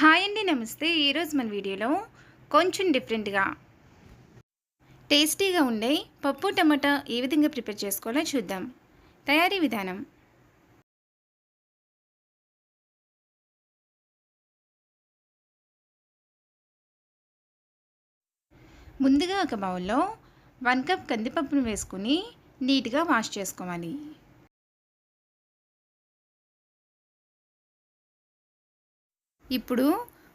Hi అండి నమస్తే. ఈరోజు మన వీడియోలో కొంచెం డిఫరెంట్గా టేస్టీగా ఉండే పప్పు టమాటా ఏ విధంగా ప్రిపేర్ చేసుకోవాలో చూద్దాం. తయారీ విధానం. ముందుగా ఒక బౌల్లో వన్ కప్ కందిపప్పును వేసుకుని నీట్గా వాష్ చేసుకోవాలి. ఇప్పుడు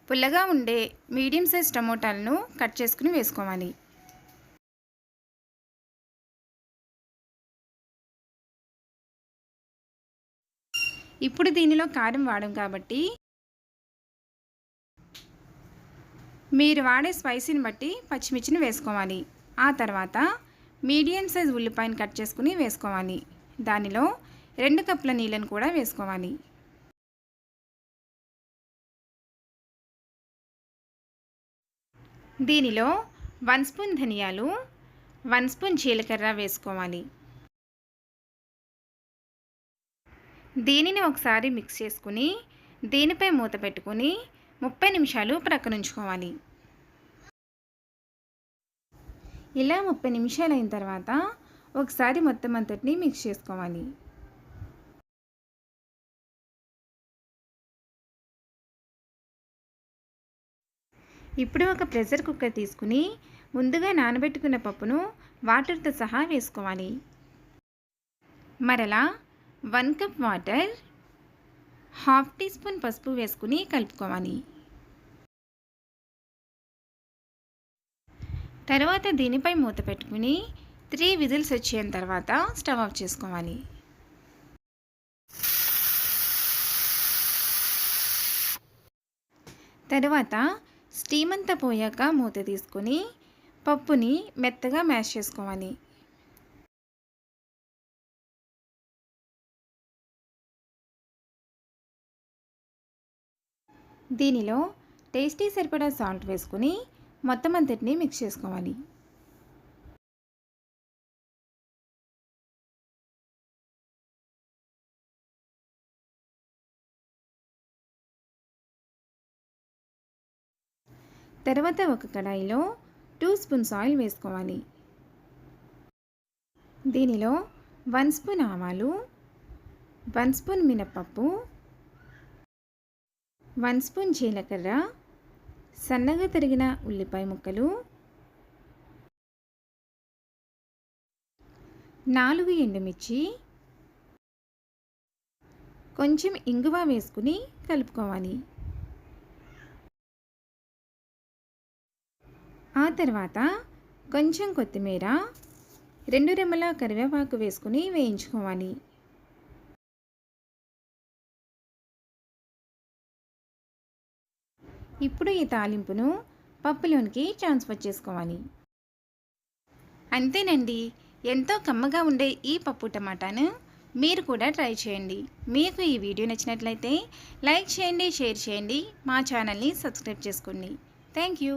పుల్లగా ఉండే మీడియం సైజ్ టమోటాలను కట్ చేసుకుని వేసుకోవాలి. ఇప్పుడు దీనిలో కారం వాడం కాబట్టి మీరు వాడే స్పైసీని బట్టి పచ్చిమిర్చిని వేసుకోవాలి. ఆ తర్వాత మీడియం సైజ్ ఉల్లిపాయను కట్ చేసుకుని వేసుకోవాలి. దానిలో రెండు కప్పుల నీళ్ళను కూడా వేసుకోవాలి. దీనిలో వన్ స్పూన్ ధనియాలు వన్ స్పూన్ జీలకర్ర వేసుకోవాలి. దీనిని ఒకసారి మిక్స్ చేసుకుని దీనిపై మూత పెట్టుకుని ముప్పై నిమిషాలు ప్రక్కనుంచుకోవాలి. ఇలా ముప్పై నిమిషాలు అయిన తర్వాత ఒకసారి మొత్తం అంతటిని మిక్స్ చేసుకోవాలి. ఇప్పుడు ఒక ప్రెషర్ కుక్కర్ తీసుకుని ముందుగా నానబెట్టుకున్న పప్పును వాటర్తో సహా వేసుకోవాలి. మరలా one cup water half tea spoon పసుపు వేసుకుని కలుపుకోవాలి. తర్వాత దీనిపై మూత పెట్టుకుని త్రీ విజిల్స్ వచ్చిన తర్వాత స్టవ్ ఆఫ్ చేసుకోవాలి. తర్వాత స్టీమ్ అంతా పోయాక మూత తీసుకొని పప్పుని మెత్తగా మ్యాష్ చేసుకోవాలి. దీనిలో టేస్టీ సరిపడా సాల్ట్ వేసుకుని మొత్తం అంతటిని మిక్స్ చేసుకోవాలి. తర్వాత ఒక కడాయిలో టూ స్పూన్స్ ఆయిల్ వేసుకోవాలి. దీనిలో వన్ స్పూన్ ఆవాలు వన్ స్పూన్ మినప్పప్పు వన్ స్పూన్ జీలకర్ర సన్నగా తరిగిన ఉల్లిపాయ ముక్కలు నాలుగు ఎండుమిర్చి కొంచెం ఇంగువ వేసుకుని కలుపుకోవాలి. ఆ తర్వాత కొంచెం కొత్తిమీర రెండు రెమ్మల కరివేపాకు వేసుకుని వేయించుకోవాలి. ఇప్పుడు ఈ తాలింపును పప్పులోనికి ట్రాన్స్ఫర్ చేసుకోవాలి. అంతేనండి. ఎంతో కమ్మగా ఉండే ఈ పప్పు టమాటాను మీరు కూడా ట్రై చేయండి. మీకు ఈ వీడియో నచ్చినట్లయితే లైక్ చేయండి షేర్ చేయండి. మా ఛానల్ని సబ్స్క్రైబ్ చేసుకోండి. Thank you